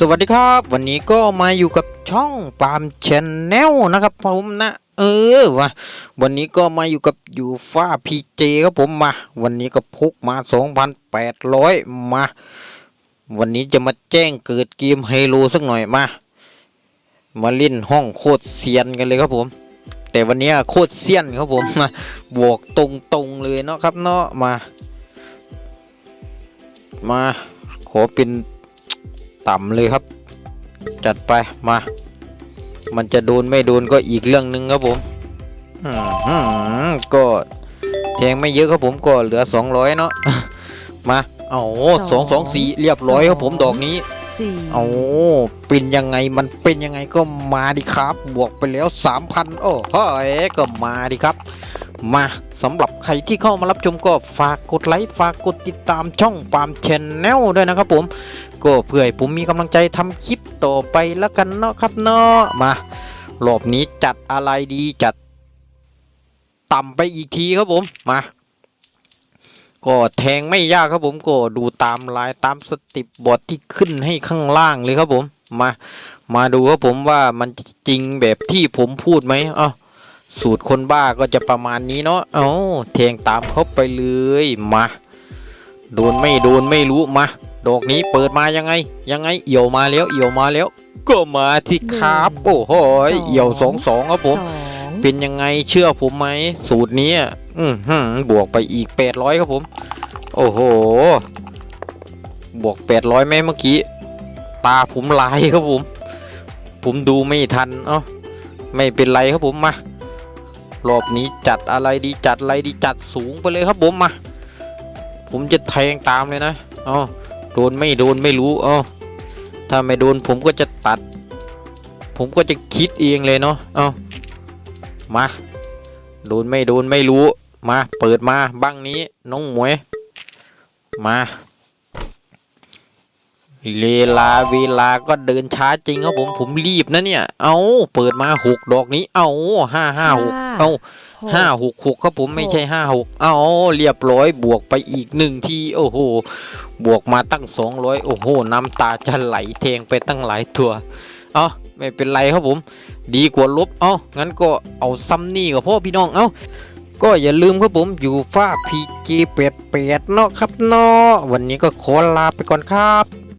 สวัสดีครับ วันนี้ก็มาอยู่กับช่องปาล์มชแนลนะครับผมนะเออวะวันนี้ก็มาอยู่กับยูฟ่าพีเจครับผมมา วันนี้ก็พุกมา 2,800 มา วันนี้จะมาแจ้งเกิดเกมไฮโลสักหน่อยมา มาเล่นห้องโคตรเซียนกันเลยครับผม แต่วันนี้โคตรเซียนครับผมมาบวกตรงๆเลยเนาะครับเนาะมา มาขอเป็น ต่ำเลยครับ จัดไปมา มันจะโดนไม่โดนก็อีกเรื่องหนึ่งครับผมอืมหืมก็แทงไม่เยอะครับผมก็เหลือ 200 เนาะมาเอาสองสองสี่เรียบร้อยครับผมดอกนี้สี่เอาเป็นยังไงมันเป็นยังไงก็มาดิครับ บวกไปแล้ว 3,000 โอ้เฮ้ยก็มาดิครับ มาสำหรับใครที่เข้ามารับชมก็ฝากกดไลค์ฝากกดติดตามช่องปามชแนลด้วยนะครับผม ก็เพื่อให้ผมมีกำลังใจทำคลิปต่อไปแล้วกันเนาะครับเนาะมารอบนี้จัดอะไรดีจัดต่ำไปอีกทีครับผมมาก็แทงไม่ยากครับผมก็ดูตามลายตามสติปบอร์ดที่ขึ้นให้ข้างล่างเลยครับผมมา มาดูครับผมว่ามันจริงแบบที่ผมพูดไหมอ้า สูตรคนบ้าก็จะประมาณนี้เนาะ เอ้าแทงตามเขาไปเลย มา โดนไม่โดนไม่รู้ มา ดอกนี้เปิดมายังไง ยังไง เอี่ยวมาแล้ว เอี่ยวมาแล้ว ก็มาที่ครับ โอ้โหยเอี่ยวสองสองครับผมสองเป็นยังไงเชื่อผมไหม สูตรนี้อะอือหือบวกไปอีก800ครับผม โอ้โห บวก800ไหมเมื่อกี้ ตาผมลายครับผม ผมดูไม่ทัน เอ้า ไม่เป็นไรครับผม มา รอบนี้จัดอะไรดีจัดอะไรดีจัดสูงไปเลยครับผมมาผมจะแทงตามเลยนะอ๋อโดนไม่โดนไม่รู้เอ้าถ้าไม่โดนผมก็จะตัด ผมก็จะคิดเองเลยเนาะเอ้ามาโดนไม่โดนไม่รู้มาเปิดมาบ้างนี้น้องหมวยมา เลลาเวลาก็เดินช้าจริงครับผมผมรีบนะเนี่ย เอาเปิดมาหกดอกนี้ เอาห้าห้าหกเอาหกห้าหกหกครับผมไม่ใช่ห้าหกเอาเรียบร้อยบวกไปอีกหนึ่งทีโอ้โห บวกมาตั้งสองร้อยโอ้โห น้ำตาจะไหลเทงไปตั้งหลายตัวเอาไม่เป็นไรครับผม ดีกว่าลบเอางั้นก็เอาซัมนี่กับพ่อพี่น้องเอาก็อย่าลืมครับผมอยู่ฟ้าพีจีเปียดเปียดเนาะครับเนาะวันนี้ก็ขอลาไปก่อนครับ